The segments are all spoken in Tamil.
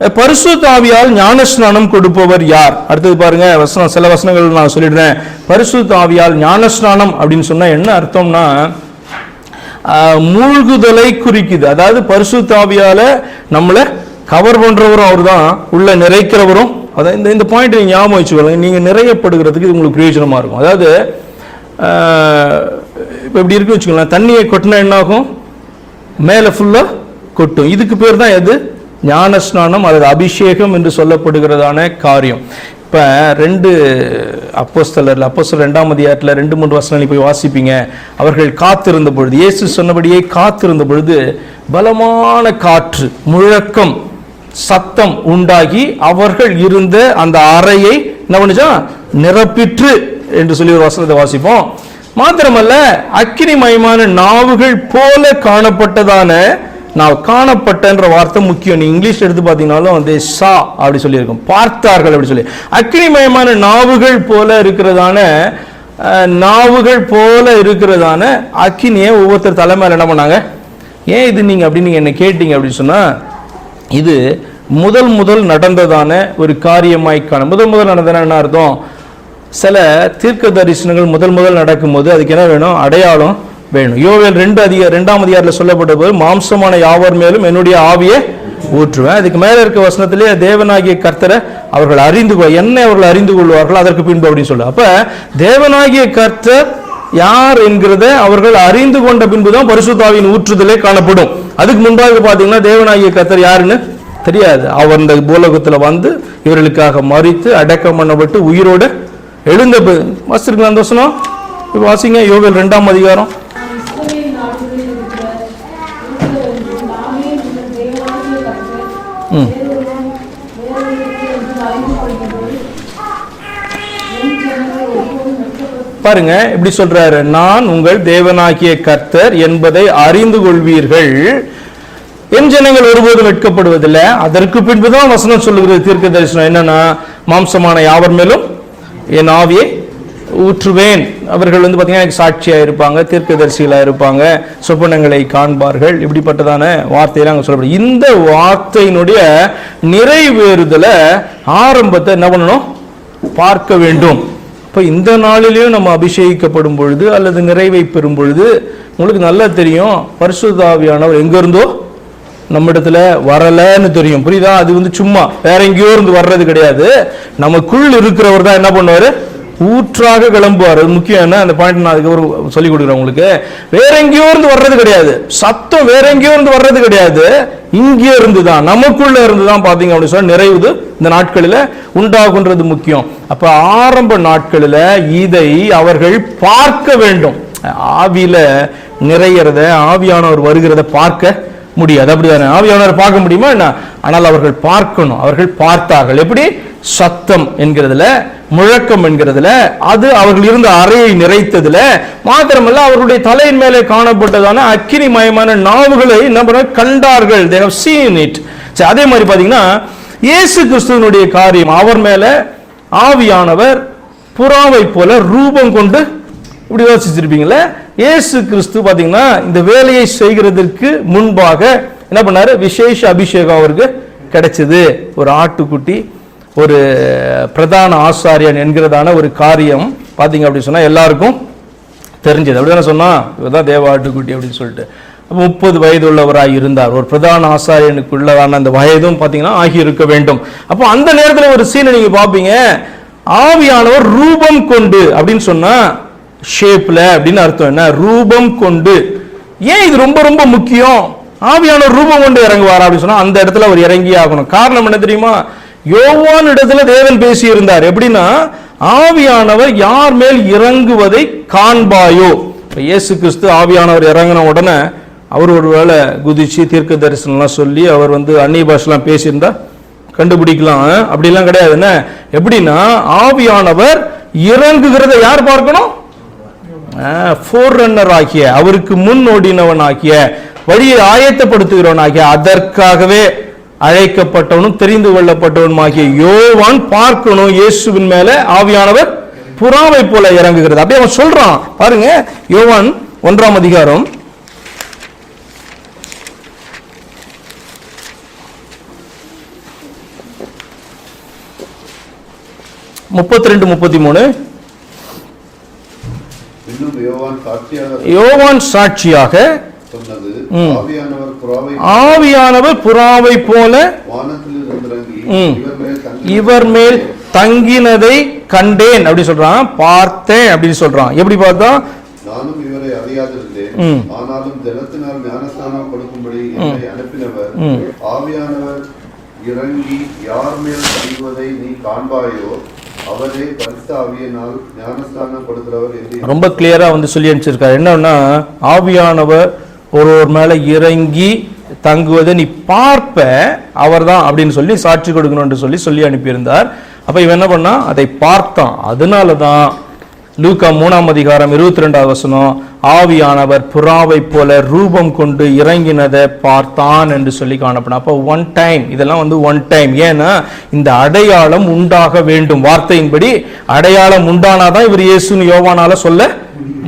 பரிசுத்தாவியால் ஞானஸ்நானம் கொடுப்பவர் யார்? அடுத்தது பாருங்க வசனம் சில வசனங்கள் நான் சொல்லிடுறேன். பரிசுத்தாவியால் ஞானஸ்நானம் அப்படின்னு சொன்னா என்ன அர்த்தம்னா மூழ்குதலை குறிக்குது. அதாவது பரிசுத்தாவியால நம்மளை கவர் பண்றவரும் அவர்தான் உள்ள நிறைக்கிறவரும். அதான் இந்த இந்த பாயிண்ட் நீங்க ஞாபகம் வச்சுக்கோங்க நீங்க நிறையப்படுகிறதுக்கு இது உங்களுக்கு பிரயோஜனமா இருக்கும். அதாவது இப்போ இப்படி இருக்கு வச்சுக்கோங்களேன். தண்ணியை கொட்டினா என்ன ஆகும் மேலே ஃபுல்லாக கொட்டும். இதுக்கு பேர் தான் எது? ஞானஸ்நானம் அல்லது அபிஷேகம் என்று சொல்லப்படுகிறதான காரியம். இப்போ ரெண்டு அப்போஸ்தலர் அப்போஸ்தலர் ரெண்டாம் அதிகாரத்தில் ரெண்டு மூன்று வசனங்களை போய் வாசிப்பீங்க. அவர்கள் காத்திருந்த பொழுது இயேசு சொன்னபடியே காத்திருந்த பொழுது பலமான காற்று முழக்கம் சத்தம் உண்டாகி அவர்கள் இருந்த அந்த அறையை என்ன பண்ணுச்சா? நிரப்பிற்று என்று சொல்லி ஒரு வசனத்தை வாசிப்போம். மாத்திரமல்ல அக்கினிமயமான நாவுகள் போல காணப்பட்டதான நான் காணப்பட்டன்ற வார்த்தை முக்கியம். நீ இங்கிலீஷ் எடுத்து பார்த்தீங்கன்னாலும் வந்து சா அப்படி சொல்லியிருக்கும். பார்த்தார்கள் அப்படி சொல்லி. அக்கினிமயமான நாவுகள் போல இருக்கிறதான நாவுகள் போல இருக்கிறதான அக்கினியை ஒவ்வொருத்தர் தலைமையில் என்ன பண்ணாங்க? ஏன் இது நீங்கள் அப்படி நீங்கள் என்ன கேட்டீங்க அப்படின்னு சொன்னால் இது முதல் முதல் நடந்ததான ஒரு காரியமாய் காண முதல் முதல் நடந்ததுன்னா என்ன அர்த்தம்? சில தீர்க்க தரிசனங்கள் முதல் முதல் நடக்கும்போது அதுக்கு என்ன வேணும்? அடையாளம் வேணும். யோவேல் ரெண்டு அதிக ரெண்டாம் அதிகாரத்தில் சொல்லப்பட்ட போது மாம்சமான யாவர் மேலும் என்னுடைய ஆவியை ஊற்றுவேன். அதுக்கு மேலே இருக்க வசனத்திலே தேவனாகிய கர்த்தரை அவர்கள் அறிந்து கொள் என்னை அவர்கள் அறிந்து கொள்வார்கள் அதற்கு பின்பு அப்படின்னு சொல்லு அப்ப தேவனாகிய கர்த்தர் யார் என்கிறத அவர்கள் அறிந்து கொண்ட பின்புதான் பரிசுத்தாவின் ஊற்றுதலே காணப்படும். அதுக்கு முன்பாக பாத்தீங்கன்னா தேவனாகிய கர்த்தர் யாருன்னு தெரியாது. அவர் இந்த பூலோகத்துல வந்து இவர்களுக்காக மறித்து அடக்கம் பண்ணப்பட்டு உயிரோடு எழுந்த வாசிருக்கலாம் தோசனம் வாசிங்க யோகல் ரெண்டாம் அதிகாரம். நாடுகளில் இருக்கிற நாமே வேறொருவன் பாருங்க இப்படி சொல்றாரு நான் உங்கள் தேவனாகிய கர்த்தர் என்பதை அறிந்து கொள்வீர்கள். என் ஜனங்கள் ஒருபோதும் வெட்கப்படுவதில்லை. அதற்கு பின்புதான் வசனம் சொல்லுகிறது தீர்க்க தரிசனம் என்னன்னா மாம்சமான யாவர் மேலும்? என் ஆவியை ஊற்றுவேன். அவர்கள் வந்து பார்த்தீங்கன்னா எனக்கு சாட்சியாக இருப்பாங்க தீர்க்கதரிசிகளாக இருப்பாங்க சொப்பனங்களை காண்பார்கள் இப்படிப்பட்டதான வார்த்தையெல்லாம் அங்கே சொல்லப்படும். இந்த வார்த்தையினுடைய நிறைவேறுதலை ஆரம்பத்தை என்ன பண்ணணும்? பார்க்க வேண்டும். இப்போ இந்த நாளிலேயும் நம்ம அபிஷேகிக்கப்படும் பொழுது அல்லது நிறைவை பெறும் பொழுது உங்களுக்கு நல்லா தெரியும் பரிசுதாவியானவர் எங்கேருந்தோ? நம்ம இடத்துல வரலன்னு தெரியும். புரியுதா? அது வந்து சும்மா வேற எங்கேயோ இருந்து வர்றது கிடையாது. நமக்குள் இருக்கிறவர் தான் என்ன பண்ணுவார்? ஊற்றாக கிளம்புவார். அது முக்கியம் என்ன? அந்த பாயிண்ட் நான் அதுக்கப்புறம் சொல்லி கொடுக்குறேன் உங்களுக்கு. வேற எங்கேயோ இருந்து வர்றது கிடையாது. சத்தம் வேற எங்கேயோ இருந்து வர்றது கிடையாது. இங்கே இருந்து தான் நமக்குள்ள இருந்து தான் பார்த்தீங்க அப்படின்னு சொன்னால் நிறைவுது இந்த நாட்களில் உண்டாகுன்றது முக்கியம். அப்போ ஆரம்ப நாட்களில் இதை அவர்கள் பார்க்க வேண்டும். ஆவியில நிறையிறத ஆவியானவர் வருகிறத பார்க்க முடியாது. அப்படிதானே? ஆவியானவர் பார்க்க முடியுமா என்ன? ஆனால் அவர்கள் பார்க்கணும். அவர்கள் பார்த்தார்கள். எப்படி? சத்தம் என்கிறதுல முழக்கம் என்கிறதுல அது அவர்கள் இருந்த அறையை நிறைத்ததுல மாத்திரமல்ல அவர்களுடைய தலையின் மேலே காணப்பட்டதான அக்கினிமயமான நாவுகளை என்ன கண்டார்கள். They have seen சரி அதே மாதிரி பாத்தீங்கன்னா இயேசு கிறிஸ்துவனுடைய காரியம் அவர் மேல ஆவியானவர் புறாவை போல ரூபம் கொண்டு இப்படி யோசிச்சிருப்பீங்களே இயேசு கிறிஸ்து பார்த்தீங்கன்னா இந்த வேலையை செய்கிறதற்கு முன்பாக என்ன பண்ணாரு? விசேஷ அபிஷேகம் அவருக்கு கிடைச்சது. ஒரு ஆட்டுக்குட்டி ஒரு பிரதான ஆசாரியன் என்கிறதான ஒரு காரியம். பார்த்தீங்க அப்படின்னு சொன்னால் எல்லாருக்கும் தெரிஞ்சது. அவ்வளோதான சொன்னால் அவர் தான் தேவ ஆட்டுக்குட்டி அப்படின்னு சொல்லிட்டு. அப்போ முப்பது வயது உள்ளவராக இருந்தார். ஒரு பிரதான ஆசாரியனுக்குள்ளதான அந்த வயதும் பார்த்தீங்கன்னா ஆகி இருக்க வேண்டும். அப்போ அந்த நேரத்தில் ஒரு சீனை நீங்கள் பார்ப்பீங்க ஆவியானவர் ரூபம் கொண்டு அப்படின்னு சொன்னால் ஷேப்ல அப்படின்னு அர்த்தம் என்ன? ரூபம் கொண்டு. ஏன் இது ரொம்ப ரொம்ப முக்கியம்? ஆவியானவர் ரூபம் கொண்டு இறங்குவார் அப்படின்னு சொன்னா அந்த இடத்துல அவர் இறங்கி ஆகணும். காரணம் என்ன தெரியுமா? யோவான் இடத்துல தேவன் பேசி இருந்தார் எப்படின்னா ஆவியானவர் யார் மேல் இறங்குவதை காண்பாயோ. இயேசு கிறிஸ்து ஆவியானவர் இறங்கின உடனே அவர் ஒரு வேலை குதிச்சு தீர்க்க தரிசனம்லாம் சொல்லி அவர் வந்து அந்நிய பாஷெல்லாம் பேசியிருந்தா கண்டுபிடிக்கலாம். அப்படிலாம் கிடையாது. என்ன? எப்படின்னா ஆவியானவர் இறங்குகிறத யார் பார்க்கணும்? ஃபோர் ரன்னர் ஆகிய அவருக்கு முன் ஓடினவன் ஆகிய வழியை ஆயத்தப்படுத்துகிறவன் ஆகிய அதற்காகவே அழைக்கப்பட்டவனும் தெரிந்து கொள்ளப்பட்டவனும் ஆகிய யோவான் பார்க்கணும் இயேசுவின் மேல ஆவியானவர் புறாவை போல இறங்குகிறது. அப்படியே அவன் சொல்றான். பாருங்க யோவான் ஒன்றாம் அதிகாரம். முப்பத்தி ரெண்டு முப்பத்தி மூணு யோவான் சாட்சியாக. ஆவியானவர் புறாவை போல. இவர் மேல் தங்கினதை கண்டேன் அப்படி சொல்றான் பார்த்தேன் அப்படின்னு சொல்றான் எப்படி பார்த்தா நானும் இவரை அறியாதிருந்தேன். ஆனாலும் ஜலத்தினால் ஞானஸ்தானம் கொடுக்கும்படி அனுப்பினவர். ஆவியானவர் இறங்கி யார் மேல் தங்குவதை நீ காண்பாயோ அவரே பரிசு ஆவியினால் என்று ரொம்ப கிளியரா வந்து சொல்லி அனுப்பிச்சிருக்காரு. என்னன்னா ஆவியானவர் ஒருவர் மேல இறங்கி தங்குவதை நீ பார்ப்ப அவர்தான் அப்படின்னு சொல்லி சாட்சி கொடுக்கணும்னு சொல்லி சொல்லி அனுப்பியிருந்தார். அப்ப இவன் என்ன பண்ணா அதை பார்த்தான். அதனால தான் லூக்கா மூணாம் அதிகாரம் இருபத்தி ரெண்டாவது வசனம் ஆவியானவர் புறாவை போல ரூபம் கொண்டு இறங்கினதை பார்த்தான் என்று சொல்லி காணப்படும். அப்போ ஒன் டைம் இதெல்லாம் வந்து ஒன் டைம் ஏன்னா இந்த அடையாளம் உண்டாக வேண்டும். வார்த்தையின்படி அடையாளம் உண்டானாதான் இவர் இயேசுன்னு யோவானால சொல்ல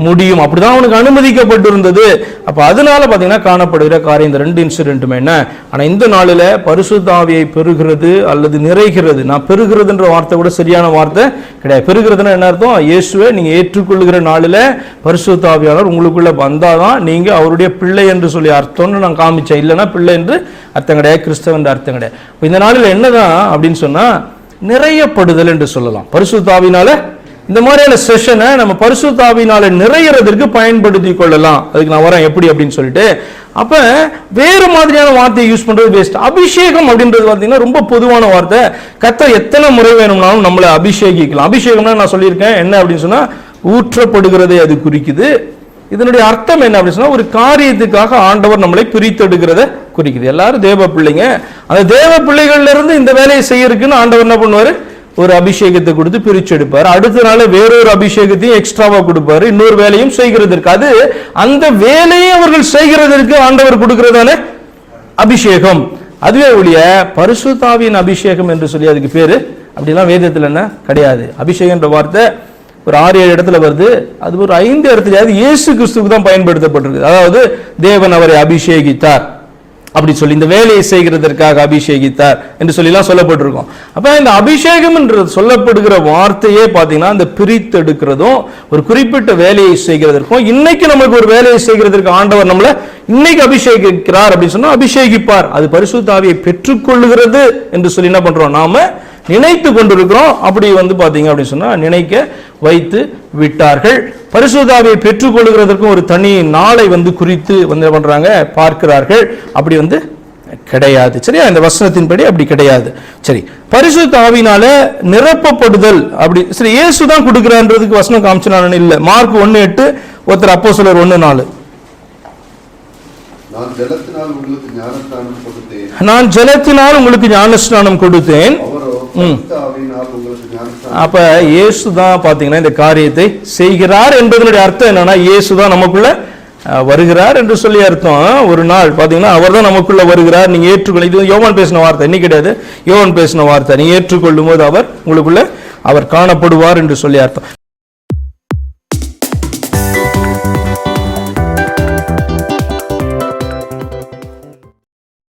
முடியும். அப்படிதான் அவனுக்கு அனுமதிக்கப்பட்டிருந்தது. அப்ப அதனால பாத்தீங்கன்னா காணப்படுகிற காரியம் இந்த ரெண்டு இன்சிடென்ட்டுமே என்ன? ஆனா இந்த நாளில பரிசுத்தாவியை பெறுகிறது அல்லது நிறைகிறது. நான் பெறுகிறதுன்ற வார்த்தை கூட சரியான வார்த்தை கிடையாது. பெறுகிறதுன்னா என்ன அர்த்தம்? இயேசுவை நீங்க ஏற்றுக்கொள்ளுகிற நாளில பரிசுத்தாவியாளர் உங்களுக்குள்ள வந்தாதான் நீங்க அவருடைய பிள்ளை என்று சொல்லி அர்த்தம்னு நான் காமிச்சேன். இல்லைன்னா பிள்ளை என்று அர்த்தம் கிடையாது. கிறிஸ்தவன் அர்த்தம் கிடையாது. இந்த நாளில் என்னதான் அப்படின்னு சொன்னா நிறையப்படுதல் என்று சொல்லலாம். பரிசுத்தாவினால இந்த மாதிரியான செஷனை நம்ம பரிசுத்தாவினால நிறையறதற்கு பயன்படுத்தி கொள்ளலாம். அதுக்கு நான் வரேன் எப்படி அப்படின்னு சொல்லிட்டு. அப்ப வேறு மாதிரியான வார்த்தையை யூஸ் பண்றது பெஸ்ட் அபிஷேகம் அப்படின்றது பார்த்தீங்கன்னா ரொம்ப பொதுவான வார்த்தை. கத்த எத்தனை முறை வேணும்னாலும் நம்மளை அபிஷேகிக்கலாம். அபிஷேகம்னா நான் சொல்லியிருக்கேன் என்ன அப்படின்னு சொன்னா ஊற்றப்படுகிறதே அது குறிக்குது. இதனுடைய அர்த்தம் என்ன அப்படின்னு சொன்னா ஒரு காரியத்துக்காக ஆண்டவர் நம்மளை பிரித்தெடுக்கிறத குறிக்குது. எல்லாரும் தேவ பிள்ளைங்க. அந்த தேவ பிள்ளைகள்ல இருந்து இந்த வேலையை செய்யறதுக்குன்னு ஆண்டவர் என்ன பண்ணுவாரு? ஒரு அபிஷேகத்தை கொடுத்து பிரிச்சு எடுப்பார். அடுத்த நாள் வேறொரு அபிஷேகத்தையும் எக்ஸ்ட்ராவா கொடுப்பாரு. இன்னொரு வேலையும் செய்கிறதற்கு. அது அந்த வேலையை அவர்கள் செய்கிறதற்கு ஆண்டவர் கொடுக்கிறதான அபிஷேகம். அதுவே ஒழிய பரிசுத்தாவின் அபிஷேகம் என்று சொல்லி அதுக்கு பேரு. அப்படிலாம் வேதத்தில் என்ன? கிடையாது. அபிஷேகன்ற வார்த்தை ஒரு ஆறு ஏழு இடத்துல வருது. அது ஒரு ஐந்து இடத்துலயாவது இயேசு கிறிஸ்துவுக்கு தான் பயன்படுத்தப்பட்டிருக்கு அதாவது தேவன் அவரை அபிஷேகித்தார். அப்படி சொல்லி இந்த வேலையை செய்கிறதற்காக அபிஷேகித்தார் என்று சொல்லிலாம் சொல்லப்பட்டிருக்கோம். அப்போ இந்த அபிஷேகம் என்று சொல்லப்படுகிற வார்த்தையே பார்த்தீங்கன்னா இந்த பிரித்தெடுக்கிறதும் ஒரு குறிப்பிட்ட வேலையை செய்கிறதற்கும் இன்னைக்கு நமக்கு ஒரு வேலையை செய்கிறதற்கு ஆண்டவர் நம்மளை இன்னைக்கு அபிஷேகிக்கிறார் அப்படின்னு சொன்னால் அபிஷேகிப்பார். அது பரிசுத்தாவியை பெற்றுக்கொள்ளுகிறது என்று சொல்லி என்ன பண்ணுறோம் நாம நினைத்து கொண்டிருக்கிறோம். அப்படி வந்து பார்த்தீங்க அப்படின்னு சொன்னால் நினைக்க வைத்து விட்டார்கள். பரிசுத்தாவியை பெற்றுக்கொள்கிறதற்கும் ஒரு தனி நாளை வந்து குறித்து வந்து என்ன பண்றாங்க? பார்க்கிறார்கள். அப்படி வந்து கிடையாது. சரியா? இந்த வசனத்தின்படி அப்படி கிடையாது. சரி. பரிசுத்த ஆவினால நிரப்பப்படுதல் அப்படி சரி இயேசு தான் கொடுக்குறான்றதுக்கு வசனம் காமிச்சு இல்ல. மார்க் ஒன்னு எட்டு ஒருத்தர் அப்போ சிலர் ஒன்னு நாலு. நான் ஜலத்தினால் உங்களுக்கு ஞானஸ்தானம் கொடுத்தேன். நான் ஜலத்தினால் உங்களுக்கு ஞானஸ்நானம் கொடுத்தேன். அப்ப இயேசு தான் பாத்தீங்கன்னா இந்த காரியத்தை செய்கிறார் என்பதனுடைய அர்த்தம் என்னன்னா இயேசு தான் நமக்குள்ள வருகிறார் என்று சொல்லி அர்த்தம். ஒரு நாள் பாத்தீங்கன்னா அவர் தான் நமக்குள்ள வருகிறார். நீங்க ஏற்றுக்கொள்ள இது யோவான் பேசின வார்த்தை இன்னைக்கு கிடையாது. யோவான் பேசின வார்த்தை நீங்கள் ஏற்றுக்கொள்ளும் போது அவர் உங்களுக்குள்ள அவர் காணப்படுவார் என்று சொல்லி அர்த்தம்.